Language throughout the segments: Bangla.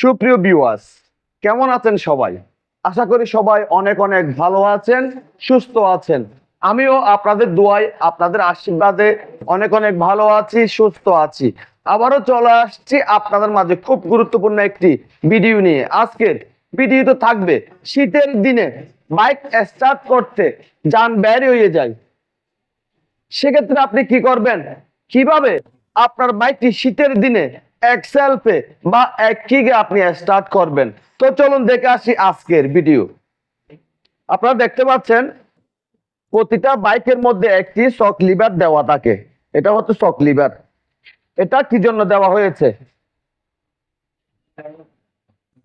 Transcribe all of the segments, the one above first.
সুপ্রিয় ভিউয়ার্স কেমন আছেন সবাই? আশা করি সবাই অনেক অনেক ভালো আছেন, সুস্থ আছেন। আমিও আপনাদের দোয়ায়, আপনাদের আশীর্বাদে অনেক অনেক ভালো আছি, সুস্থ আছি। আবারও চলে আসছি আপনাদের মাঝে খুব গুরুত্বপূর্ণ একটি ভিডিও নিয়ে। আজকের ভিডিও তো থাকবে শীতের দিনে বাইক স্টার্ট করতে যান বের হয়ে যায়। সেক্ষেত্রে আপনি কি করবেন? কীভাবে আপনার বাইকটি শীতের দিনে এক সেলফে বা এক কিগে আপনি স্টার্ট করবেন। তো চলুন দেখে আসি আজকের ভিডিও আপনারা দেখতে পাচ্ছেন, প্রতিটা বাইকের মধ্যে একটি শক লিভার দেওয়া থাকে। এটা হচ্ছে শক লিভার এটা কি জন্য দেওয়া হয়েছে?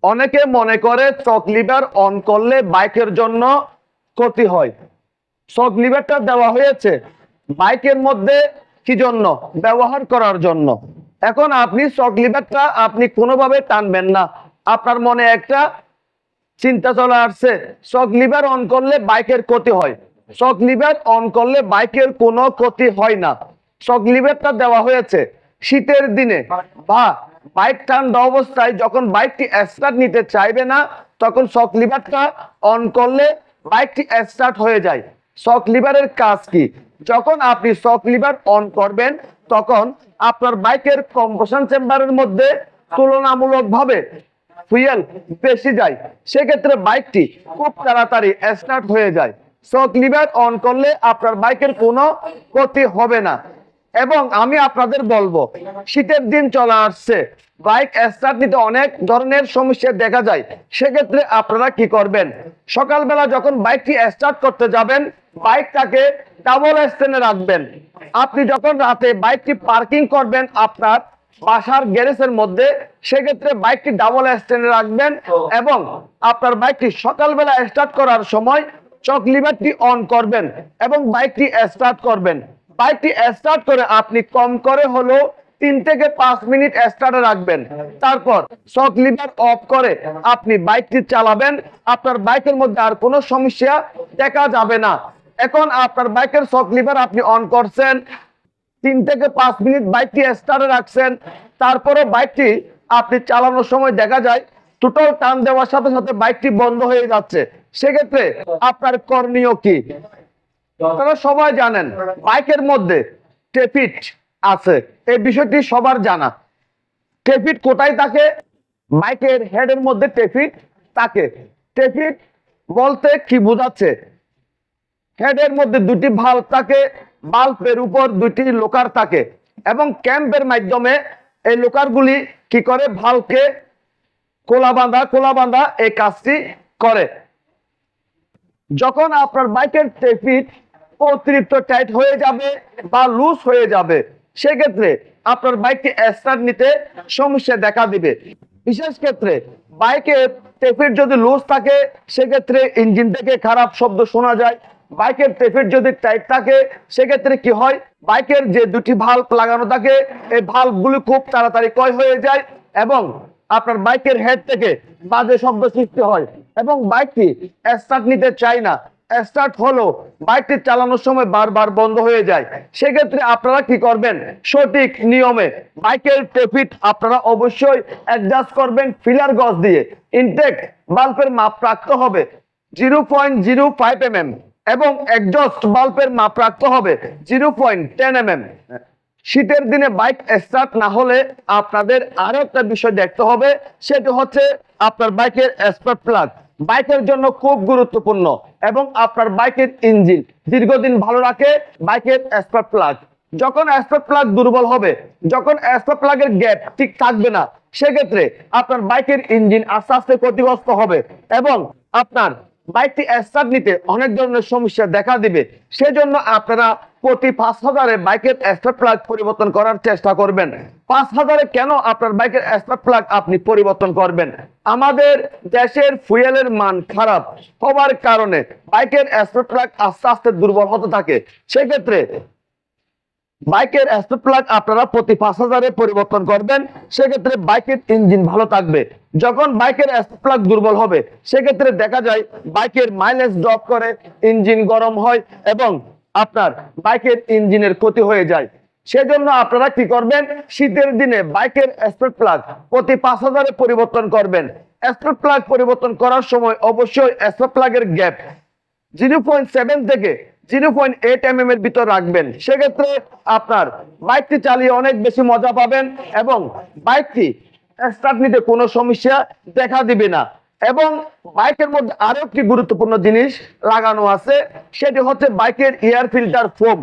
অনেকে মনে করে চক লিভার অন করলে বাইকের জন্য ক্ষতি হয়। শক লিভারটা দেওয়া হয়েছে বাইকের মধ্যে কি জন্য? ব্যবহার করার জন্য। এখন আপনি শক লিভারটা আপনি কোনোভাবে টানবেন না। আপনার মনে একটা চিন্তা চলে আসছে শক লিভার অন করলে বাইকের ক্ষতি হয়। শক লিভার অন করলে বাইকের কোনো ক্ষতি হয় না। শক লিভারটা দেওয়া হয়েছে শীতের দিনে। বা বাইক ঠান্ডা অবস্থায় যখন বাইকটি স্টার্ট নিতে চাইবে না, তখন শক লিভারটা অন করলে বাইকটি স্টার্ট হয়ে যায়। শক লিভারের কাজ কি? যখন আপনি শক লিভার অন করবেন তখন আপনার বাইকের কম্পোশন চেম্বারের মধ্যে তুলনামূলকভাবে ফুয়েল বেশি যায়। সেক্ষেত্রে বাইকটি খুব তাড়াতাড়ি স্টার্ট হয়ে যায়। শক লিভার অন করলে আপনার বাইকের কোনো ক্ষতি হবে না। এবং আমি আপনাদের বলব, শীতের দিন চলে আসছে। বাইক স্টার্ট নিতে অনেক ধরনের সমস্যা দেখা যায়। সেক্ষেত্রে আপনারা কি করবেন? সকালবেলা যখন বাইকটি স্টার্ট করতে যাবেন, বাইকটাকে ডাবল স্ট্যান্ডে রাখবেন। আপনি যখন রাতে বাইকটি পার্কিং করবেন আপনার বাসার গ্যারেজের মধ্যে, সেক্ষেত্রে বাইকটি ডাবল স্ট্যান্ডে রাখবেন এবং আপনার বাইকটি সকালবেলা স্টার্ট করার সময় চক লিভারটি অন করবেন এবং বাইকটি স্টার্ট করবেন। বাইকটি স্টার্ট করে আপনি কম করে হলো তিন থেকে পাঁচ মিনিট স্টার্টে রাখবেন। তারপর শক লিভার অফ করে আপনি বাইকটি চালাবেন। আপনার বাইকের মধ্যে আর কোনো সমস্যা দেখা যাবে না। এখন আপনার বাইকের শক লিভার আপনি অন করছেন। তিন থেকে পাঁচ মিনিট বাইকটি স্টার্টে রাখছেন। তারপরে বাইকটি আপনি চালানোর সময় দেখা যায় টোটাল টান দেওয়ার সাথে সাথে বাইকটি বন্ধ হয়ে যাচ্ছে। সেক্ষেত্রে আপনার করণীয় কি? আপনারা সবাই জানেন, বাইকের মধ্যে টেপিট আছে। এই বিষয়টি সবার জানা। টেপিট কোথায় থাকে? মাইকের হেডের মধ্যে টেপিট থাকে। টেফিট বলতে কি বোঝাচ্ছে? হেডের মধ্যে দুটি ভাল্ব থাকে বাল্বের উপর দুটি লোকার থাকে এবং ক্যাম্পের মাধ্যমে এই লোকারগুলি কি করে? ভালকে কোলা বাঁধা কোলা বাঁধা এই কাজটি করে। যখন আপনার বাইকের টেপিট অতিরিক্ত টাইট হয়ে যাবে বা লুজ হয়ে যাবে সেক্ষেত্রে আপনার বাইকটি স্টার্ট নিতে সমস্যা দেখা দিবে। বিশেষ ক্ষেত্রে বাইকের টেপিট যদি লুজ থাকে, সেক্ষেত্রে ইঞ্জিন থেকে খারাপ শব্দ শোনা যায়। বাইকের টেপিট যদি টাইট থাকে, সেক্ষেত্রে কি হয়? বাইকের যে দুটি ভাল্ব লাগানো থাকে, এই ভাল্বগুলি খুব তাড়াতাড়ি ক্ষয় হয়ে যায় এবং আপনার বাইকের হেড থেকে বাজে শব্দ সৃষ্টি হয় এবং বাইকটি স্টার্ট নিতে চায় না। স্টার্ট হলো বাইকটি চালানোর সময় বারবার বন্ধ হয়ে যায়। সেক্ষেত্রে আপনারা কি করবেন? সঠিক নিয়মে বাইকের টেপিট আপনারা অবশ্যই অ্যাডজাস্ট করবেন ফিলার গজ দিয়ে। ইনটেক বাল্বের মাপ রাখতে হবে zero point zero five M M এবং একজস্ট বাল্বের মাপ রাখতে হবে zero point ten M M শীতের দিনে বাইক স্টার্ট না হলে আপনাদের আরও একটা বিষয় দেখতে হবে, সেটি হচ্ছে আপনার বাইকের স্পার্ক প্লাগ বাইকের জন্য খুব গুরুত্বপূর্ণ এবং আপনার বাইকের ইঞ্জিন দীর্ঘদিন ভালো রাখে বাইকের স্পার্ক প্লাগ। যখন স্পার্ক প্লাগ দুর্বল হবে, যখন স্পার্ক প্লাগের গ্যাপ ঠিক থাকবে না, সেক্ষেত্রে আপনার বাইকের ইঞ্জিন আস্তে আস্তে ক্ষতিগ্রস্ত হবে এবং আপনার বাইকটি স্টার্ট নিতে অনেক ধরনের সমস্যা দেখা দিবে। সেজন্য আপনারা প্রতি পাঁচ হাজারে বাইকের স্টার্ট প্লাগ পরিবর্তন করার চেষ্টা করবেন। পাঁচ হাজারে কেন আপনার বাইকের স্টার্ট প্লাগ আপনি পরিবর্তন করবেন? আমাদের দেশের ফুয়েলের মান খারাপ হবার কারণে বাইকের স্টার্ট প্লাগ আস্তে আস্তে দুর্বল হতে থাকে। সেক্ষেত্রে বাইকের স্পিড প্লাগ আপনারা প্রতি পাঁচ হাজারে পরিবর্তন করবেন। সেক্ষেত্রে বাইকের ইঞ্জিন ভালো থাকবে। যখন বাইকের স্পিড প্লাগ দুর্বল হবে, সেক্ষেত্রে দেখা যায় বাইকের মাইলেজ ড্রপ করে ইঞ্জিন গরম হয় এবং আপনার বাইকের ইঞ্জিনের ক্ষতি হয়ে যায়। সেজন্য আপনারা কি করবেন? শীতের দিনে বাইকের স্পেট প্লাগ প্রতি পাঁচ হাজারে পরিবর্তন করবেন। স্পেট প্লাগ পরিবর্তন করার সময় অবশ্যই স্পেট প্লাগের গ্যাপ জিরো পয়েন্ট সেভেন থেকে জিরো পয়েন্ট এইট এম এর ভিতর রাখবেন। সেক্ষেত্রে আপনার বাইকটি চালিয়ে অনেক বেশি মজা পাবেন এবং বাইকটি স্টার্ট নিতে কোনো সমস্যা দেখা দিবে না। এবং বাইকের মধ্যে আরও একটি গুরুত্বপূর্ণ জিনিস লাগানো আছে, সেটি হচ্ছে বাইকের এয়ার ফিল্টার ফোম।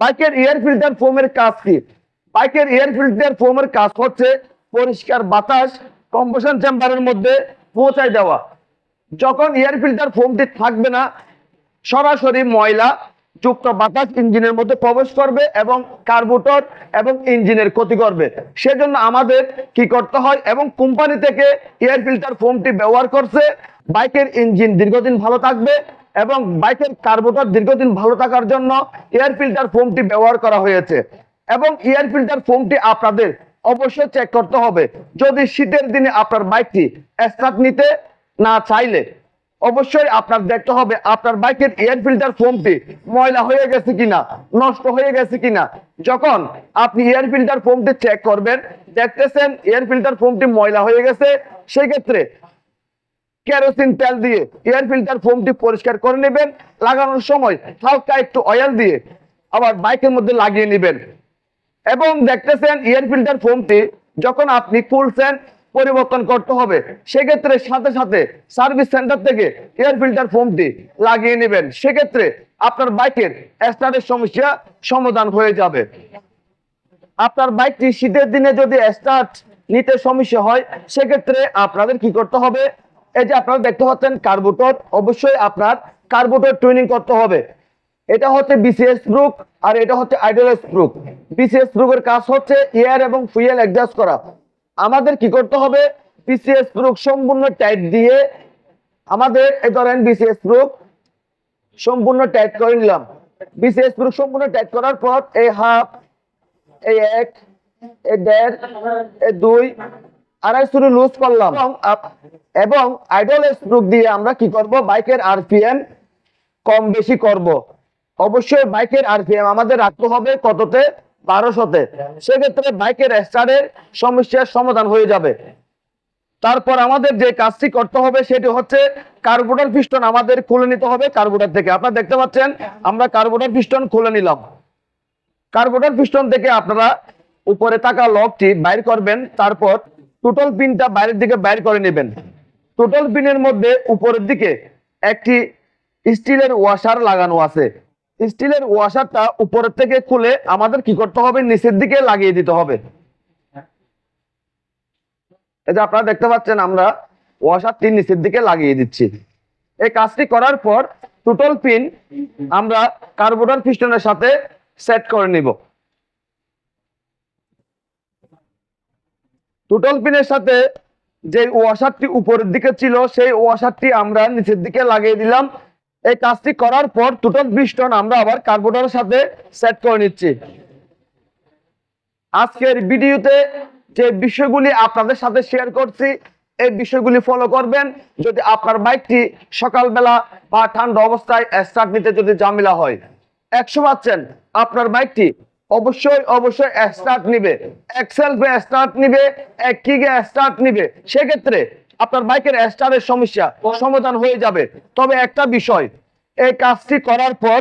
বাইকের এয়ার ফিল্টার ফোমের কাজ কি? বাইকের এয়ার ফিল্টার ফোমের কাজ হচ্ছে পরিষ্কার বাতাস, কম্পোশন চেম্বারের মধ্যে পৌঁছায় দেওয়া। যখন এয়ার ফিল্টার ফোমটি থাকবে না, সরাসরি ময়লা যুক্ত বাতাস ইঞ্জিনের মধ্যে প্রবেশ করবে এবং কার্বোটর এবং ইঞ্জিনের ক্ষতি করবে। সেজন্য আমাদের কি করতে হয় এবং কোম্পানি থেকে এয়ার ফিল্টার ফোমটি ব্যবহার করছে। বাইকের ইঞ্জিন দীর্ঘদিন ভালো থাকবে এবং বাইকের কার্বোটর দীর্ঘদিন ভালো থাকার জন্য এয়ার ফিল্টার ফোমটি ব্যবহার করা হয়েছে। এবং এয়ার ফিল্টার ফোমটি আপনাদের অবশ্যই চেক করতে হবে। যদি শীতের দিনে আপনার বাইকটি স্টার্ট নিতে না চাইলে অবশ্যই আপনার দেখতে হবে, আপনার বাইকের এয়ার ফিল্টার ফোমটি ময়লা হয়ে গেছে কিনা, নষ্ট হয়ে গেছে কিনা। যখন আপনি এয়ার ফিল্টার ফোমটি চেক করবেন, দেখতেছেন এয়ার ফিল্টার ফোমটি ময়লা হয়ে গেছে সেই ক্ষেত্রে কেরোসিন তেল দিয়ে এয়ার ফিল্টার ফোমটি পরিষ্কার করে নেবেন। লাগানোর সময় হালকা একটু অয়েল দিয়ে আবার বাইকের মধ্যে লাগিয়ে নেবেন। এবং দেখতেছেন এয়ার ফিল্টার ফোমটি যখন আপনি খুলছেন পরিবর্তন করতে হবে। সেক্ষেত্রে সাথে সাথে সার্ভিস সেন্টার থেকে এয়ার ফিল্টার ফোমটি লাগিয়ে নেবেন। সেক্ষেত্রে আপনার বাইকের স্টার্টের সমস্যা সমাধান হয়ে যাবে। আপনার বাইকটি শীতের দিনে যদি স্টার্ট নিতে সমস্যা হয়, সেক্ষেত্রে আপনাদের কি করতে হবে? এই যে আপনারা দেখতে পাচ্ছেন কার্বোটর অবশ্যই আপনার কার্বোটর টুইনিং করতে হবে। এটা হচ্ছে বিসিএস ব্রুক আর এটা হচ্ছে আইডলএস ব্রুক বিসিএস ব্রুকের কাজ হচ্ছে এয়ার এবং ফুয়েল অ্যাডজাস্ট করা। আমাদের কি করতে হবে? বিসিএস ব্রুক সম্পূর্ণ টাইট দিয়ে আমাদের, এই ধরেন বিসিএস ব্রুক সম্পূর্ণ টাইট করে নিলাম। বিসিএস ব্রুক সম্পূর্ণ টাইট করার পর এই হাফ এই এক, এই দেড়, এই দুই আড়াই শুরু লুজ করলাম। এবং আইডল স্ট্রোক দিয়ে আমরা কি করব? বাইকের আরপিএম কম বেশি করব। অবশ্যই বাইকের আরপিএম আমাদের রাখতে হবে কততে? বারোশোতে সেক্ষেত্রে বাইকের স্টারের সমস্যার সমাধান হয়ে যাবে। তারপর আমাদের যে কাজটি করতে হবে সেটি হচ্ছে কার্বোটার পিস্টন আমাদের খুলে নিতে হবে কার্বোটার থেকে। আপনারা দেখতে পাচ্ছেন আমরা কার্বোটার পিস্টন খুলে নিলাম। কার্বোটার পিস্টন থেকে আপনারা উপরে থাকা লকটি বাইর করবেন তারপর টোটাল পিনটা বাইরের দিকে বাইর করে নেবেন। টোটাল পিনের মধ্যে উপরের দিকে একটি স্টিলের ওয়াশার লাগানো আছে। স্টিলের ওয়াশারটা উপরের থেকে খুলে আমাদের কি করতে হবে? নিচের দিকে লাগিয়ে দিতে হবে। এটা আপনারা দেখতে পাচ্ছেন, আমরা ওয়াশারটি নিচের দিকে লাগিয়ে দিচ্ছি। এই কাজটি করার পর টোটাল পিন আমরা কার্বোটার পিস্টনের সাথে সেট করে নিব। টোটাল পিনের সাথে যে ওয়াশারটি উপরের দিকে ছিল, সেই ওয়াশারটি আমরা নিচের দিকে লাগিয়ে দিলাম। এই কাজটি করার পর টোটাল পিস্টন আমরা আবার কার্বোটারের সাথে সেট করে নিচ্ছি। আজকের ভিডিওতে যে বিষয়গুলি আপনাদের সাথে শেয়ার করছি, এই বিষয়গুলি ফলো করবেন। যদি আপনার বাইকটি সকালবেলা বা ঠান্ডা অবস্থায় স্টার্ট নিতে যদি ঝামেলা হয় একশো পাচ্ছেন আপনার বাইকটি অবশ্যই অবশ্যই স্টার্ট নিবে। এক্সেলফে স্টার্ট নিবে, এক কিগে স্টার্ট নিবে। সেক্ষেত্রে আপনার বাইকের স্টারের সমস্যা সমাধান হয়ে যাবে। তবে একটা বিষয়, এই কাজটি করার পর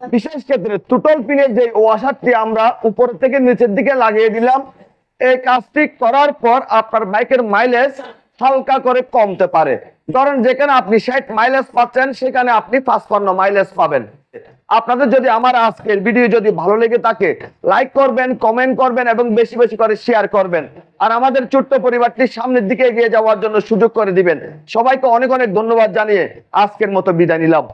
বিশেষ ক্ষেত্রে টুটল পিনের যে ওয়াশারটি আমরা উপর থেকে নিচের দিকে লাগিয়ে দিলাম, এই কাজটি করার পর আপনার বাইকের মাইলেজ হালকা করে কমতে পারে। ধরেন যেখানে আপনি ষাট মাইলেজ পাচ্ছেন, সেখানে আপনি পাঁচপান্ন মাইলেজ পাবেন। আপনাদের যদি আমার আজকের ভিডিও যদি ভালো লেগে থাকে লাইক করবেন কমেন্ট করবেন এবং বেশি বেশি করে শেয়ার করবেন। আর আমাদের ছোট্ট পরিবারটি সামনের দিকে এগিয়ে যাওয়ার জন্য সুযোগ করে দিবেন। সবাইকে অনেক অনেক ধন্যবাদ জানিয়ে আজকের মতো বিদায় নিলাম।